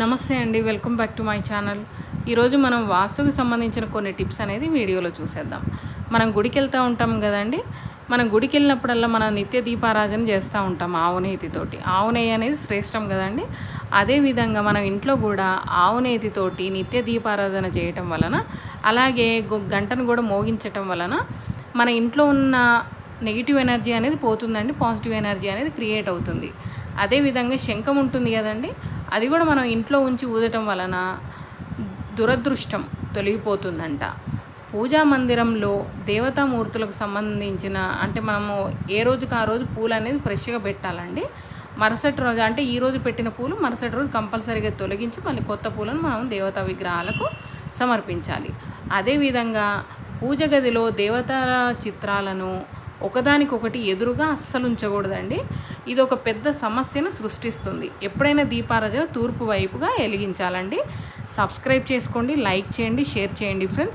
నమస్తే అండి welcome back to my channel. ఈరోజు మనం వాస్తుకి సంబంధించిన కొన్ని టిప్స్ అనేది వీడియోలో చూసేద్దాం. మనం గుడికి వెళ్తూ ఉంటాం కదండి మనం గుడికి వెళ్ళినప్పుడల్లా మనం నిత్య దీపారాధన చేస్తూ ఉంటాం ఆవు నేతితోటి. ఆవు నెయ్యి అనేది శ్రేష్టం కదండి. అదేవిధంగా మనం ఇంట్లో కూడా ఆవు నేతితోటి నిత్య దీపారాధన చేయటం వలన అలాగే గంటను కూడా మోగించటం వలన మన ఇంట్లో ఉన్న నెగిటివ్ ఎనర్జీ అనేది పోతుందండి పాజిటివ్ ఎనర్జీ అనేది క్రియేట్ అవుతుంది. అదేవిధంగా శంఖం ఉంటుంది కదండి అది కూడా మనం ఇంట్లో ఉంచి ఊదటం వలన దురదృష్టం తొలగిపోతుందంట. పూజా మందిరంలో దేవతామూర్తులకు సంబంధించిన అంటే మనము ఏ రోజుకి ఆ రోజు పూలు అనేది ఫ్రెష్గా పెట్టాలండి. మరుసటి రోజు అంటే ఈ రోజు పెట్టిన పూలు మరుసటి రోజు కంపల్సరీగా తొలగించి మళ్ళీ కొత్త పూలను మనం దేవతా విగ్రహాలకు సమర్పించాలి. అదేవిధంగా పూజ గదిలో దేవతల చిత్రాలను ఒకదానికొకటి ఎదురుగా అస్సలు ఉంచకూడదండి. ఇది ఒక పెద్ద సమస్యను సృష్టిస్తుంది. ఎప్పుడైనా దీపారాజన తూర్పు వైపుగా వెలిగించాలండి. సబ్స్క్రైబ్ చేసుకోండి లైక్ చేయండి షేర్ చేయండి ఫ్రెండ్స్.